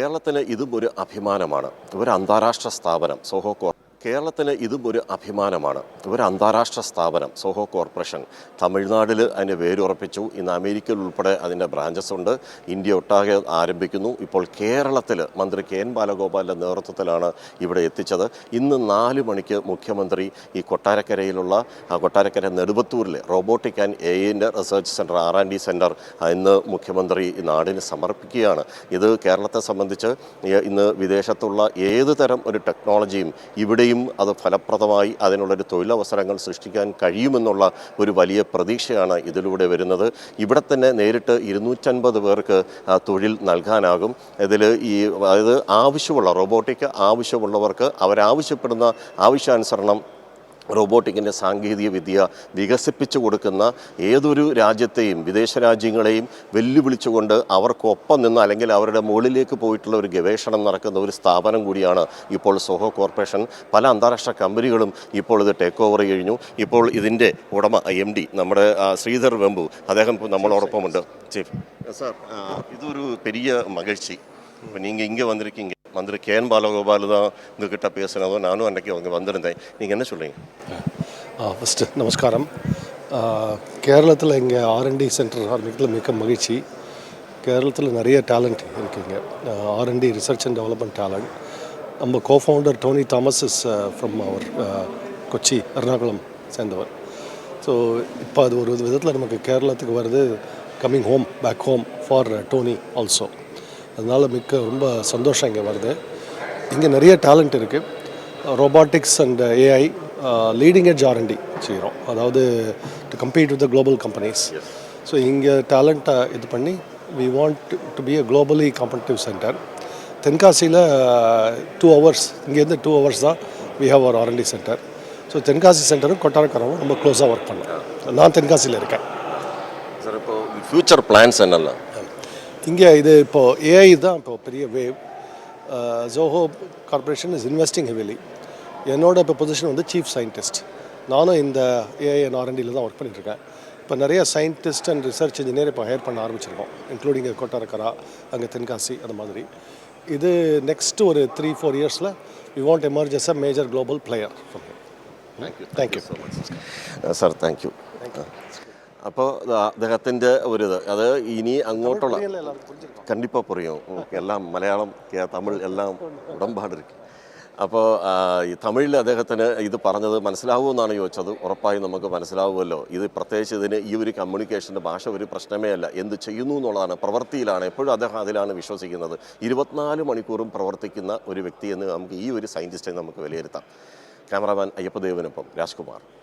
കേരളത്തിന് ഇതും ഒരു അഭിമാനമാണ്. ഒരു അന്താരാഷ്ട്ര സ്ഥാപനം സോഹോ കേരളത്തിന് ഇതും ഒരു അഭിമാനമാണ്. ഒരു അന്താരാഷ്ട്ര സ്ഥാപനം സോഹോ കോർപ്പറേഷൻ. തമിഴ്നാട്ടിൽ അതിന്റെ വേരുറപ്പിച്ചു. ഇന്ന് അമേരിക്കയിൽ ഉൾപ്പെടെ അതിന്റെ ബ്രാഞ്ചസ് ഉണ്ട്. ഇന്ത്യ ഒട്ടാകെ ആരംഭിക്കുന്നു. ഇപ്പോൾ കേരളത്തിൽ മന്ത്രി കെ എൻ ബാലഗോപാലിന്റെ നേതൃത്വത്തിലാണ് ഇവിടെ എത്തിച്ചത്. ഇന്ന് നാല് മണിക്ക് മുഖ്യമന്ത്രി ഈ കൊട്ടാരക്കരയിലുള്ള Kottarakkara നെടുമ്പത്തൂരിലെ robotic and a research centre R and D centre ഇന്ന് മുഖ്യമന്ത്രി നാടിന് സമർപ്പിക്കുകയാണ്. ഇത് കേരളത്തെ സംബന്ധിച്ച് ഇന്ന് വിദേശത്തുള്ള ഏത് തരം ഒരു ടെക്നോളജിയും ഇവിടെയും അത് ഫലപ്രദമായി അതിനുള്ളൊരു തൊഴിലവസരങ്ങൾ സൃഷ്ടിക്കാൻ കഴിയുമെന്നുള്ള ഒരു വലിയ പ്രതീക്ഷയാണ് ഇതിലൂടെ വരുന്നത്. ഇവിടെ തന്നെ നേരിട്ട് ഇരുന്നൂറ്റൻപത് പേർക്ക് തൊഴിൽ നൽകാനാകും. ഇതിൽ ഈ അതായത് ആവശ്യമുള്ള റോബോട്ടിക് ആവശ്യമുള്ളവർക്ക് അവരാവശ്യപ്പെടുന്ന ആവശ്യാനുസരണം റോബോട്ടിക്കിൻ്റെ സാങ്കേതിക വിദ്യ വികസിപ്പിച്ചു കൊടുക്കുന്ന ഏതൊരു രാജ്യത്തെയും വിദേശ രാജ്യങ്ങളെയും വെല്ലുവിളിച്ചുകൊണ്ട് അവർക്കൊപ്പം നിന്ന് അല്ലെങ്കിൽ അവരുടെ മുകളിലേക്ക് പോയിട്ടുള്ള ഒരു ഗവേഷണം നടക്കുന്ന ഒരു സ്ഥാപനം കൂടിയാണ് ഇപ്പോൾ സോഹോ കോർപ്പറേഷൻ പല അന്താരാഷ്ട്ര കമ്പനികളും ഇപ്പോൾ ഇത് ടേക്ക് ഓവർ കഴിഞ്ഞു ഇപ്പോൾ ഇതിൻ്റെ ഉടമ എം ഡി നമ്മുടെ ആ, ശ്രീധർ വെമ്പു അദ്ദേഹം ഇപ്പോൾ നമ്മളോടൊപ്പമുണ്ട് ചീഫ് സാർ ഇതൊരു பெரிய மகிழ்ச்சி இப்போ நீங்கள் இங்கே வந்திருக்கீங்க மந்திரி கேன் பாலகோபால் தான் உங்ககிட்ட பேசினதும் நானும் அன்றைக்கி அவங்க வந்திருந்தேன். நீங்கள் என்ன சொல்கிறீங்க ஃபஸ்ட்டு நமஸ்காரம். கேரளத்தில் இங்கே ஆர்என்டி சென்டர் ஆரம்பிக்கிறதுல மிக்க மகிழ்ச்சி. கேரளத்தில் நிறைய டேலண்ட் இருக்குங்க R and D research and development talent நம்ம cofounder Tony Thomas is from அவர் கொச்சி எர்ணாகுளம் சேர்ந்தவர். ஸோ இப்போ அது ஒரு விதத்தில் நமக்கு கேரளத்துக்கு வருது coming home back home for Tony also அதனால் மிக்க ரொம்ப சந்தோஷம் இங்கே வருது. இங்கே நிறைய டேலண்ட் இருக்குது robotics and AI leading edge R and D செய்கிறோம் அதாவது to compete with global companies so இங்கே டேலண்ட்டை இது பண்ணி we want to be a globally competitive centre தென்காசியில் டூ ஹவர்ஸ் இங்கேருந்து டூ ஹவர்ஸ் தான் we have our R and D centre so Tenkasi சென்டரும் கொட்டாரக்கரவும் ரொம்ப க்ளோஸாக ஒர்க் பண்ணோம். நான் தென்காசியில் இருக்கேன். சார் இப்போ ஃப்யூச்சர் பிளான்ஸ் என்னெல்லாம் இங்கே இது இப்போது ஏஐ தான் இப்போது பெரிய wave Zoho corporation is investing heavily என்னோட இப்போ பொசிஷன் வந்து சீஃப் சயின்டிஸ்ட் நானும் இந்த ஏஐ அண்ட் ஆர்என்டியில் தான் ஒர்க் பண்ணிட்டுருக்கேன். இப்போ நிறைய சயின்டிஸ்ட் அண்ட் ரிசர்ச் இன்ஜினியர் இப்போ ஹையர் பண்ண ஆரம்பிச்சிருக்கோம். இன்க்ளூடிங் கொட்டாரக்கரா அங்கே தென்காசி அந்த மாதிரி. இது நெக்ஸ்ட் ஒரு த்ரீ ஃபோர் இயர்ஸில் we want emerge as a major global player thank you sir thank you അപ്പോൾ അദ്ദേഹത്തിന്റെ ഒരു ഇത് അത് ഇനി അങ്ങോട്ടുള്ള കണ്ടിപ്പോൾ പുറിയും എല്ലാം മലയാളം തമിഴ് എല്ലാം ഉടമ്പാടിരിക്കും. അപ്പോൾ ഈ തമിഴിൽ അദ്ദേഹത്തിന് ഇത് പറഞ്ഞത് മനസ്സിലാവുമെന്നാണ് ചോദിച്ചത്. ഉറപ്പായും നമുക്ക് മനസ്സിലാവുമല്ലോ. ഇത് പ്രത്യേകിച്ച് ഇതിന് ഈ ഒരു കമ്മ്യൂണിക്കേഷന്റെ ഭാഷ ഒരു പ്രശ്നമേ അല്ല. എന്ത് ചെയ്യുന്നു എന്നുള്ളതാണ്. പ്രവൃത്തിയിലാണ് എപ്പോഴും അദ്ദേഹം അതിലാണ് വിശ്വസിക്കുന്നത്. ഇരുപത്തിനാല് മണിക്കൂറും പ്രവർത്തിക്കുന്ന ഒരു വ്യക്തി എന്ന് നമുക്ക് ഈ ഒരു സയന്റിസ്റ്റിനെ നമുക്ക് വിലയിരുത്താം. ക്യാമറാമാൻ അയ്യപ്പദേവനൊപ്പം രാജ്കുമാർ.